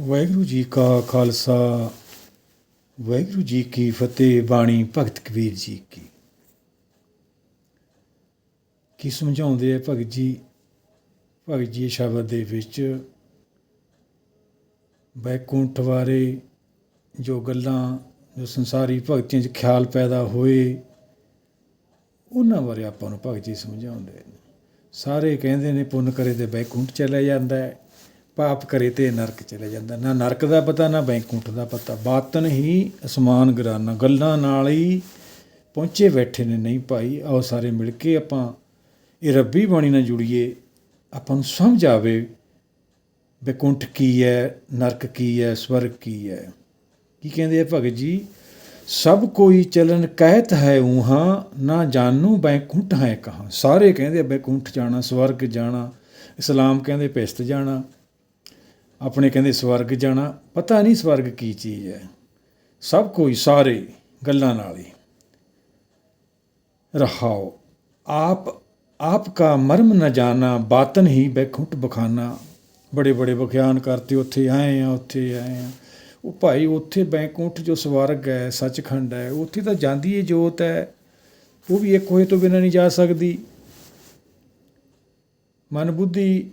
ਵਾਹਿਗੁਰੂ ਜੀ ਕਾ ਖਾਲਸਾ, ਵਾਹਿਗੁਰੂ ਜੀ ਕੀ ਫਤਿਹ, ਬਾਣੀ ਭਗਤ ਕਬੀਰ ਜੀ ਕੀ। ਕੀ ਸਮਝਾਉਂਦੇ ਆ ਭਗਤ ਜੀ? ਭਗਤ ਜੀ ਸ਼ਬਦ ਦੇ ਵਿੱਚ ਬੈਕੁੰਠ ਬਾਰੇ ਜੋ ਗੱਲਾਂ, ਜੋ ਸੰਸਾਰੀ ਭਗਤੀਆਂ 'ਚ ਖਿਆਲ ਪੈਦਾ ਹੋਏ, ਉਹਨਾਂ ਬਾਰੇ ਆਪਾਂ ਨੂੰ ਭਗਤ ਜੀ ਸਮਝਾਉਂਦੇ ਨੇ। ਸਾਰੇ ਕਹਿੰਦੇ ਨੇ, ਪੁੰਨ ਕਰੇ ਤੇ ਬੈਕੁੰਠ ਚਲਾ ਜਾਂਦਾ ਹੈ। ਪਾਪ ਕਰੇ ਤੇ ਨਰਕ ਚਲੇ ਜਾਂਦਾ। ਨਾ ਨਰਕ ਦਾ ਪਤਾ, ਨਾ ਬੈਂਕੁੰਠ ਦਾ ਪਤਾ। ਬਾਤਨ ਹੀ ਅਸਮਾਨ ਗਰਾਨਾ। ਗੱਲਾਂ ਨਾਲ ਹੀ ਪਹੁੰਚੇ ਬੈਠੇ ਨੇ, ਨਹੀਂ ਭਾਈ, ਆਓ ਸਾਰੇ ਮਿਲ ਕੇ ਆਪਾਂ ਇਹ ਰੱਬੀ ਬਾਣੀ ਨਾਲ ਜੁੜੀਏ। ਆਪਾਂ ਨੂੰ ਸਮਝ ਆਵੇ ਬੈਕੁੰਠ ਕੀ ਹੈ, ਨਰਕ ਕੀ ਹੈ, ਸਵਰਗ ਕੀ ਹੈ। ਕੀ ਕਹਿੰਦੇ ਆ ਭਗਤ ਜੀ? ਸਭ ਕੋਈ ਚਲਨ ਕਹਿਤ ਹੈ ਉਹਾਂ, ਨਾ ਜਾਣੂ ਬੈਕੁੰਠ ਹੈ ਕਹਾਂ। ਸਾਰੇ ਕਹਿੰਦੇ ਬੈਕੁੰਠ ਜਾਣਾ, ਸਵਰਗ ਜਾਣਾ, ਇਸਲਾਮ ਕਹਿੰਦੇ ਪਿਸਤ ਜਾਣਾ। ਆਪਣੇ ਕਹਿੰਦੇ ਸਵਰਗ ਜਾਣਾ, ਪਤਾ ਨਹੀਂ ਸਵਰਗ ਕੀ ਚੀਜ਼ ਹੈ। ਸਭ ਕੋਈ ਸਾਰੇ ਗੱਲਾਂ ਨਾਲ ਹੀ। ਰਹਾਓ, ਆਪ ਆਪ ਕਾ ਮਰਮ ਨਾ ਜਾਣਾ, ਬਾਤਨ ਹੀ ਬੈਕੁੰਠ ਬਖਾਨਾ। ਬੜੇ ਬੜੇ ਵਿਖਿਆਨ ਕਰਤੇ ਉੱਥੇ ਆਏ ਆ, ਉੱਥੇ ਆਏ ਆ। ਉਹ ਭਾਈ ਉੱਥੇ ਬੈਂਕੁੰਠ ਜੋ ਸਵਰਗ ਹੈ, ਸੱਚਖੰਡ ਹੈ, ਉੱਥੇ ਤਾਂ ਜਾਂਦੀ ਹੈ ਜੋਤ ਹੈ। ਉਹ ਵੀ ਇੱਕ ਹੋਏ ਤੋਂ ਬਿਨਾਂ ਨਹੀਂ ਜਾ ਸਕਦੀ। ਮਨ ਬੁੱਧੀ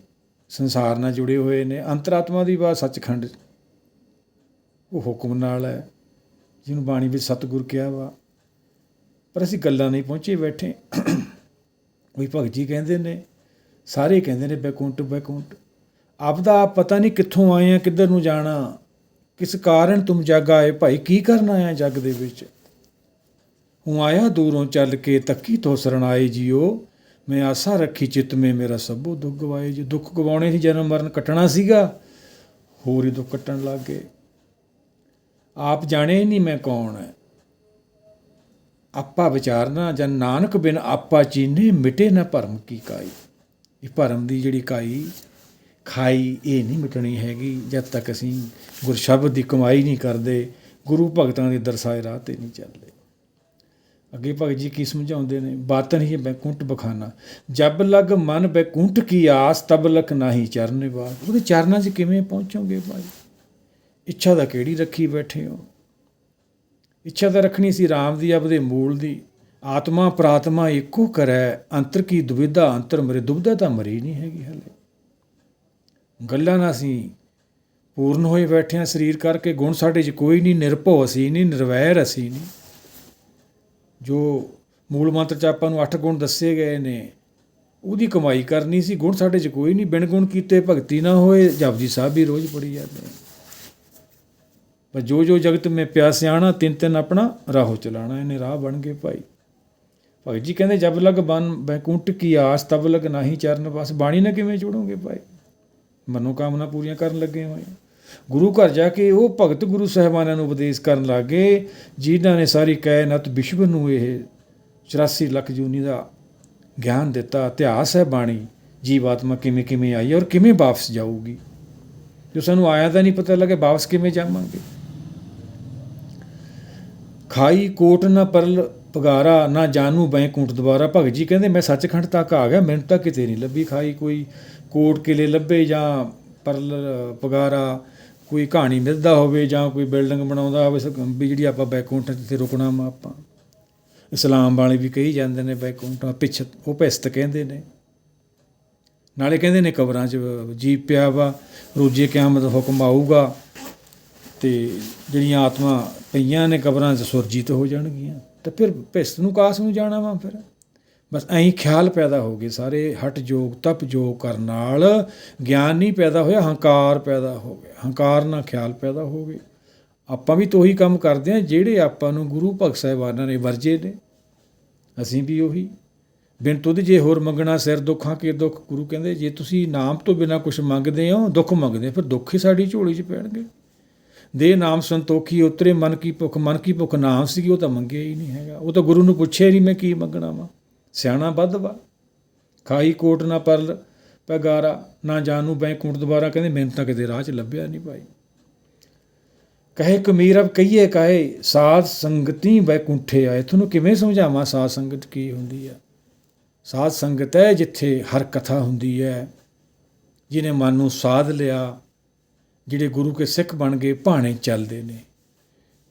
ਸੰਸਾਰ ਨਾਲ ਜੁੜੇ ਹੋਏ ਨੇ, ਅੰਤਰਾਤਮਾ ਦੀ ਬਾਤ ਸੱਚਖੰਡ ਉਹ ਹੁਕਮ ਨਾਲ ਹੈ, ਜਿਹਨੂੰ ਬਾਣੀ ਵਿੱਚ ਸਤਿਗੁਰ ਕਿਹਾ ਵਾ। ਪਰ ਅਸੀਂ ਗੱਲਾਂ ਨਹੀਂ ਪਹੁੰਚੇ ਬੈਠੇ। ਕੋਈ ਭਗਤ ਜੀ ਕਹਿੰਦੇ ਨੇ, ਸਾਰੇ ਕਹਿੰਦੇ ਨੇ ਬੈਕੁੰਟ ਬੈਕੁੰਟ ਆਪਦਾ ਆਪ ਪਤਾ ਨਹੀਂ ਕਿੱਥੋਂ ਆਏ ਆ, ਕਿੱਧਰ ਨੂੰ ਜਾਣਾ। ਕਿਸ ਕਾਰਨ ਤੁਮ ਜਗ ਆਏ? ਭਾਈ ਕੀ ਕਰਨ ਆਇਆ ਜਗ ਦੇ ਵਿੱਚ? ਹੂੰ ਆਇਆ ਦੂਰੋਂ ਚੱਲ ਕੇ, ਤੱਕੀ ਤੋਂ ਸਰਣਾਏ ਜੀਓ। ਮੈਂ ਆਸਾ ਰੱਖੀ ਚਿੱਤ ਮੇ ਮੇਰਾ ਸਭੋ ਦੁੱਖ ਗਵਾਏ। ਜੇ ਦੁੱਖ ਗਵਾਉਣੇ ਸੀ, ਜਨਮ ਮਰਨ ਕੱਟਣਾ ਸੀਗਾ, ਹੋਰ ਹੀ ਦੁੱਖ ਕੱਟਣ ਲੱਗ ਗਏ। ਆਪ ਜਾਣੇ ਨਹੀਂ ਮੈਂ ਕੌਣ ਹੈ। ਆਪਾ ਵਿਚਾਰਨਾ ਜਨ ਨਾਨਕ ਬਿਨ ਆਪਾ ਚੀਨੇ ਮਿਟੇ ਨਾ ਭਰਮ ਕੀ ਕਾਈ। ਇਹ ਭਰਮ ਦੀ ਜਿਹੜੀ ਕਾਈ, ਖਾਈ ਇਹ ਨਹੀਂ ਮਿਟਣੀ ਹੈਗੀ। ਜਦ ਤੱਕ ਅਸੀਂ ਗੁਰਸ਼ਬਦ ਦੀ ਕਮਾਈ ਨਹੀਂ ਕਰਦੇ, ਗੁਰੂ ਭਗਤਾਂ ਦੇ ਦਰਸਾਏ ਰਾਹ ਤੇ ਨਹੀਂ ਚੱਲਦੇ। ਅੱਗੇ ਭਗਤ ਜੀ ਕੀ ਸਮਝਾਉਂਦੇ ਨੇ? ਬਾਤਨ ਹੀ ਬੈਕੁੰਠ ਬਖਾਨਾ। ਜਬ ਲਗ ਮਨ ਬੈਕੁੰਟ ਕੀ ਆਸ, ਤਬ ਲਖ ਨਾਹੀ ਚਰਨ ਬਾਦ ਉਹਦੇ ਚਰਨਾਂ 'ਚ ਕਿਵੇਂ ਪਹੁੰਚੋਗੇ ਭਾਈ? ਇੱਛਾ ਦਾ ਕਿਹੜੀ ਰੱਖੀ ਬੈਠੇ ਹੋ? ਇੱਛਾ ਤਾਂ ਰੱਖਣੀ ਸੀ ਰਾਮ ਦੀ, ਆਪਦੇ ਮੂਲ ਦੀ। ਆਤਮਾ ਪ੍ਰਾਤਮਾ ਇੱਕੋ ਕਰੈ, ਅੰਤਰ ਕੀ ਦੁਵਿਧਾ, ਅੰਤਰ ਮਰੇ। ਦੁਬਿਧਾ ਤਾਂ ਮਰੀ ਨਹੀਂ ਹੈਗੀ ਹਲੇ। ਗੱਲਾਂ ਨਾ ਅਸੀਂ ਪੂਰਨ ਹੋਏ ਬੈਠੇ ਹਾਂ, ਸਰੀਰ ਕਰਕੇ ਗੁਣ ਸਾਡੇ 'ਚ ਕੋਈ ਨਹੀਂ, ਨਿਰਭਉ ਅਸੀਂ ਨਹੀਂ, ਨਿਰਵੈਰ ਅਸੀਂ ਨਹੀਂ। ਜੋ ਮੂਲ ਮੰਤਰ ਚ ਆਪਾਂ ਨੂੰ ਅੱਠ ਗੁਣ ਦੱਸੇ ਗਏ ਨੇ, ਉਹਦੀ ਕਮਾਈ ਕਰਨੀ ਸੀ, ਗੁਣ ਸਾਡੇ 'ਚ ਕੋਈ ਨਹੀਂ, ਬਿਨ ਗੁਣ ਕੀਤੇ ਭਗਤੀ ਨਾ ਹੋਏ ਜਪਜੀ ਸਾਹਿਬ ਵੀ ਰੋਜ਼ ਪੜੀ ਜਾਂਦੇ ਪਰ ਜੋ ਜੋ ਜਗਤ ਮੇ ਪਿਆਸਿਆਣਾ ਤਿੰਨ ਤਿੰਨ ਆਪਣਾ ਰਾਹੋ ਚਲਾਣਾ, ਇਹਨੇ ਰਾਹ ਬਣ ਗਏ ਭਾਈ। ਭਗਤ ਜੀ ਕਹਿੰਦੇ ਜਬ ਲਗ ਬਨ ਬੈਕੁੰਠ ਕੀ ਆਸ ਤਬ ਲਗ ਨਾਹੀ ਚਰਨ ਬਸ ਬਾਣੀ ਨਾ ਕਿਵੇਂ ਜੋੜੋਗੇ ਭਾਈ? ਮਨੋਕਾਮਨਾ ਪੂਰੀਆਂ ਕਰਨ ਲੱਗੇ ਹੋਏ ਗੁਰੂ ਘਰ ਜਾ ਕੇ ਉਹ ਭਗਤ ਗੁਰੂ ਸਾਹਿਬਾਨਾਂ ਨੂੰ ਉਪਦੇਸ਼ ਕਰਨ ਲੱਗੇ, ਜਿਨ੍ਹਾਂ ਨੇ ਸਾਰੀ ਕਾਇਨਾਤ ਵਿਸ਼ਵ ਨੂੰ ਇਹ 84 ਲੱਖ ਜੂਨੀ ਦਾ ਗਿਆਨ ਦਿੱਤਾ, ਇਤਿਹਾਸ ਹੈ ਬਾਣੀ, ਜੀਵਾਤਮਾ ਕਿਵੇਂ ਕਿਵੇਂ ਆਈ ਔਰ ਕਿਵੇਂ ਵਾਪਸ ਜਾਊਗੀ। ਜੋ ਸਾਨੂੰ ਆਇਆ ਤਾਂ ਨਹੀਂ ਪਤਾ ਲੱਗੇ ਵਾਪਸ ਕਿਵੇਂ ਜਾਵਾਂਗੇ। ਖਾਈ ਕੋਟ ਨਾ ਪਰਲ ਪਗਾਰਾ, ਨਾ ਜਾਨੂ ਬੈਕੁੰਠ ਦੁਬਾਰਾ। ਭਗਤ ਜੀ ਕਹਿੰਦੇ, ਮੈਂ ਸੱਚਖੰਡ ਤੱਕ ਆ ਗਿਆ, ਮੈਨੂੰ ਤਾਂ ਕਿਤੇ ਨਹੀਂ ਲੱਭੀ ਖਾਈ ਕੋਈ ਕੋਟ ਕਿਲੇ ਲੱਭੇ ਜਾਂ ਪਰਲ ਪਗਾਰਾ। ਕੋਈ ਕਹਾਣੀ ਮਿਲਦਾ ਹੋਵੇ ਜਾਂ ਕੋਈ ਬਿਲਡਿੰਗ ਬਣਾਉਂਦਾ ਹੋਵੇ ਵੀ ਜਿਹੜੀ ਆਪਾਂ ਬੈਕੁੰਠ ਜਿੱਥੇ ਰੁਕਣਾ ਵਾ ਆਪਾਂ। ਇਸਲਾਮ ਵਾਲੇ ਵੀ ਕਹੀ ਜਾਂਦੇ ਨੇ ਬੈਕੁੰਠ ਪਿੱਛ, ਉਹ ਪਿਸਤ ਕਹਿੰਦੇ ਨੇ। ਨਾਲੇ ਕਹਿੰਦੇ ਨੇ ਕਬਰਾਂ 'ਚ ਜੀ ਪਿਆ ਵਾ, ਰੋਜੇ ਕਿਆਮਤ ਹੁਕਮ ਆਊਗਾ ਤੇ ਜਿਹੜੀਆਂ ਆਤਮਾ ਪਈਆਂ ਨੇ ਕਬਰਾਂ 'ਚ ਸੁਰਜੀਤ ਹੋ ਜਾਣਗੀਆਂ। ਤਾਂ ਫਿਰ ਭਿਸਤ ਨੂੰ ਕਾਸ ਨੂੰ ਜਾਣਾ ਵਾ ਫਿਰ। ਬਸ ਐਂ ਖਿਆਲ ਪੈਦਾ ਹੋ ਗਏ ਸਾਰੇ ਹਟ ਜੋਗ ਤਪ ਜੋਗ ਕਰਨ ਨਾਲ ਗਿਆਨ ਨਹੀਂ ਪੈਦਾ ਹੋਇਆ ਹੰਕਾਰ ਪੈਦਾ ਹੋ ਗਿਆ। ਹੰਕਾਰ ਨਾਲ ਖਿਆਲ ਪੈਦਾ ਹੋ ਗਏ। ਆਪਾਂ ਵੀ ਤਾਂ ਉਹੀ ਕੰਮ ਕਰਦੇ ਆ ਜਿਹੜੇ ਆਪਾਂ ਨੂੰ ਗੁਰੂ ਭਗਤ ਸਾਹਿਬਾਨਾਂ ਨੇ ਵਰਜੇ ਨੇ। ਅਸੀਂ ਵੀ ਉਹੀ। ਬਿਨ ਤੁਧ ਜੇ ਹੋਰ ਮੰਗਣਾ ਸਿਰ ਦੁੱਖਾਂ ਕੇ ਦੁੱਖ। ਗੁਰੂ ਕਹਿੰਦੇ ਜੇ ਤੁਸੀਂ ਨਾਮ ਤੋਂ ਬਿਨਾ ਕੁਝ ਮੰਗਦੇ ਹੋ ਦੁੱਖ ਮੰਗਦੇ ਹੋ, ਫਿਰ ਦੁੱਖ ਹੀ ਸਾਡੀ ਝੋਲੀ 'ਚ ਪੈਣਗੇ। ਦੇ ਨਾਮ ਸੰਤੋਖੀ ਉਤਰੇ ਮਨ ਕੀ ਭੁੱਖ ਮਨ ਕੀ ਭੁੱਖ ਨਾਮ ਸੀਗੀ ਉਹ ਤਾਂ ਮੰਗਿਆ ਹੀ ਨਹੀਂ ਹੈਗਾ। ਉਹ ਤਾਂ ਗੁਰੂ ਨੂੰ ਪੁੱਛਿਆ ਨਹੀਂ ਮੈਂ ਕੀ ਮੰਗਣਾ ਵਾ? ਸਿਆਣਾ ਵੱਧ ਵਾ। ਖਾਈ ਕੋਟ ਨਾ ਪਰਲ ਪਗਾਰਾ, ਨਾ ਜਾਨੂ ਬੈਕੁੰਠ ਦੁਬਾਰਾ। ਕਹਿੰਦੇ, ਮੈਨੂੰ ਤਾਂ ਕਿਤੇ ਰਾਹ 'ਚ ਲੱਭਿਆ ਨਹੀਂ ਭਾਈ। ਕਹੇ ਕਮੀਰ, ਅਬ ਕਹੀਏ ਕਾਏ ਸਾਧ ਸੰਗਤੀ ਬੈਕੁੰਠੇ ਆਏ। ਤੁਹਾਨੂੰ ਕਿਵੇਂ ਸਮਝਾਵਾਂ ਸਾਧ ਸੰਗਤ ਕੀ ਹੁੰਦੀ ਆ? ਸਾਧ ਸੰਗਤ ਹੈ ਜਿੱਥੇ ਹਰ ਕਥਾ ਹੁੰਦੀ ਹੈ। ਜਿਹਨੇ ਮਨ ਨੂੰ ਸਾਧ ਲਿਆ, ਜਿਹੜੇ ਗੁਰੂ ਕੇ ਸਿੱਖ ਬਣ ਗਏ, ਭਾਣੇ ਚੱਲਦੇ ਨੇ।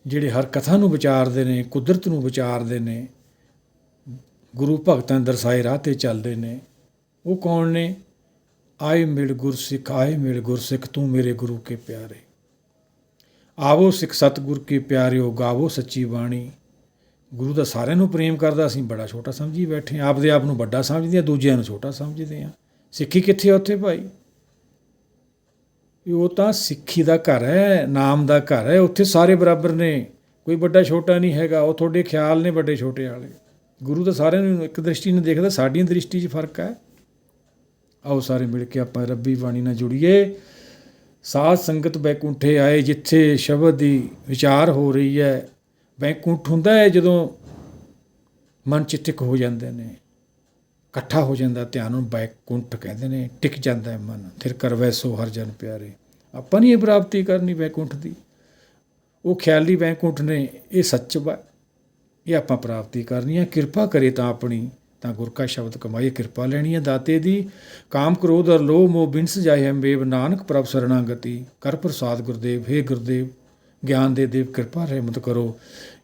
ਜਿਹੜੇ ਹਰ ਕਥਾ ਨੂੰ ਵਿਚਾਰਦੇ ਨੇ, ਕੁਦਰਤ ਨੂੰ ਵਿਚਾਰਦੇ ਨੇ ਗੁਰੂ ਭਗਤਾਂ ਦਰਸਾਏ ਰਾਹ ਤੇ ਚੱਲਦੇ ਨੇ। ਉਹ ਕੌਣ ਨੇ? ਆਏ ਮਿਲ ਗੁਰਸਿੱਖ, ਆਏ ਮਿਲ ਗੁਰਸਿੱਖ, ਤੂੰ ਮੇਰੇ ਗੁਰੂ ਕੇ ਪਿਆਰੇ। ਆਵੋ ਸਿੱਖ ਸਤਿਗੁਰ ਕੀ ਪਿਆਰਿਓ, ਗਾਵੋ ਸੱਚੀ ਬਾਣੀ। ਗੁਰੂ ਦਾ ਸਾਰਿਆਂ ਨੂੰ ਪ੍ਰੇਮ ਕਰਦਾ, ਅਸੀਂ ਬੜਾ ਛੋਟਾ ਸਮਝੀ ਬੈਠੇ ਹਾਂ। ਆਪਦੇ ਆਪ ਨੂੰ ਵੱਡਾ ਸਮਝਦੇ ਆ ਦੂਜਿਆਂ ਨੂੰ ਛੋਟਾ ਸਮਝਦੇ ਆ ਸਿੱਖੀ ਕਿੱਥੇ ਆ ਉੱਥੇ ਭਾਈ? ਇਹ ਉਹ ਤਾਂ ਸਿੱਖੀ ਦਾ ਘਰ ਹੈ, ਨਾਮ ਦਾ ਘਰ ਹੈ, ਉੱਥੇ ਸਾਰੇ ਬਰਾਬਰ ਨੇ। ਕੋਈ ਵੱਡਾ ਛੋਟਾ ਨਹੀਂ ਹੈਗਾ, ਉਹ ਤੁਹਾਡੇ ਖਿਆਲ ਨੇ ਵੱਡੇ ਛੋਟੇ ਵਾਲੇ। ਗੁਰੂ ਤਾਂ ਸਾਰਿਆਂ ਨੂੰ ਇੱਕ ਦ੍ਰਿਸ਼ਟੀ ਨਾਲ ਦੇਖਦਾ, ਸਾਡੀਆਂ ਦ੍ਰਿਸ਼ਟੀ 'ਚ ਫ਼ਰਕ ਹੈ। ਆਓ ਸਾਰੇ ਮਿਲ ਕੇ ਆਪਾਂ ਰੱਬੀ ਬਾਣੀ ਨਾਲ ਜੁੜੀਏ। ਸਾਧ ਸੰਗਤ ਬੈਕੁੰਠੇ ਆਏ, ਜਿੱਥੇ ਸ਼ਬਦ ਦੀ ਵਿਚਾਰ ਹੋ ਰਹੀ ਹੈ। ਬੈਕੁੰਠ ਹੁੰਦਾ ਹੈ ਜਦੋਂ ਮਨ ਚਿੱਤਕ ਹੋ ਜਾਂਦੇ ਨੇ। ਇਕੱਠਾ ਹੋ ਜਾਂਦਾ, ਧਿਆਨ ਨੂੰ ਬੈਕੁੰਠ ਕਹਿੰਦੇ ਨੇ, ਟਿਕ ਜਾਂਦਾ ਹੈ ਮਨ। ਫਿਰ ਕਰਵੈ ਸੋ ਹਰ ਜਨ ਪਿਆਰੇ। ਆਪਾਂ ਨਹੀਂ ਇਹ ਪ੍ਰਾਪਤੀ ਕਰਨੀ ਬੈਕੁੰਠ ਦੀ। ਉਹ ਖਿਆਲੀ ਬੈਕੁੰਠ ਨੇ, ਇਹ ਸੱਚ ਵਾ। ਇਹ ਆਪਾਂ ਪ੍ਰਾਪਤੀ ਕਰਨੀ ਹੈ। ਕਿਰਪਾ ਕਰੇ ਤਾਂ ਆਪਣੀ, ਤਾਂ ਗੁਰ ਕਾ ਸ਼ਬਦ ਕਮਾਈਏ। ਕਿਰਪਾ ਲੈਣੀ ਹੈ ਦਾਤੇ ਦੀ। ਕਾਮ ਕ੍ਰੋਧ ਅਰ ਲੋਭ ਮੋਹ ਬਿਨਸ ਜਾਏ ਹਮੇਵ ਨਾਨਕ ਪ੍ਰਭ ਸਰਣਾਗਤੀ ਕਰ ਪ੍ਰਸਾਦ ਗੁਰਦੇਵ, ਹੇ ਗੁਰਦੇਵ, ਗਿਆਨ ਦੇ ਦੇਵ, ਕਿਰਪਾ ਰਹਿਮਤ ਕਰੋ।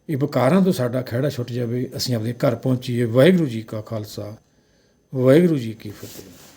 ਇਹ ਵਿਕਾਰਾਂ ਤੋਂ ਸਾਡਾ ਖਹਿੜਾ ਛੁੱਟ ਜਾਵੇ। ਅਸੀਂ ਆਪਣੇ ਘਰ ਪਹੁੰਚੀਏ। ਵਾਹਿਗੁਰੂ ਜੀ ਕਾ ਖਾਲਸਾ। ਵਾਹਿਗੁਰੂ ਜੀ ਕੀ ਫਤਿਹ।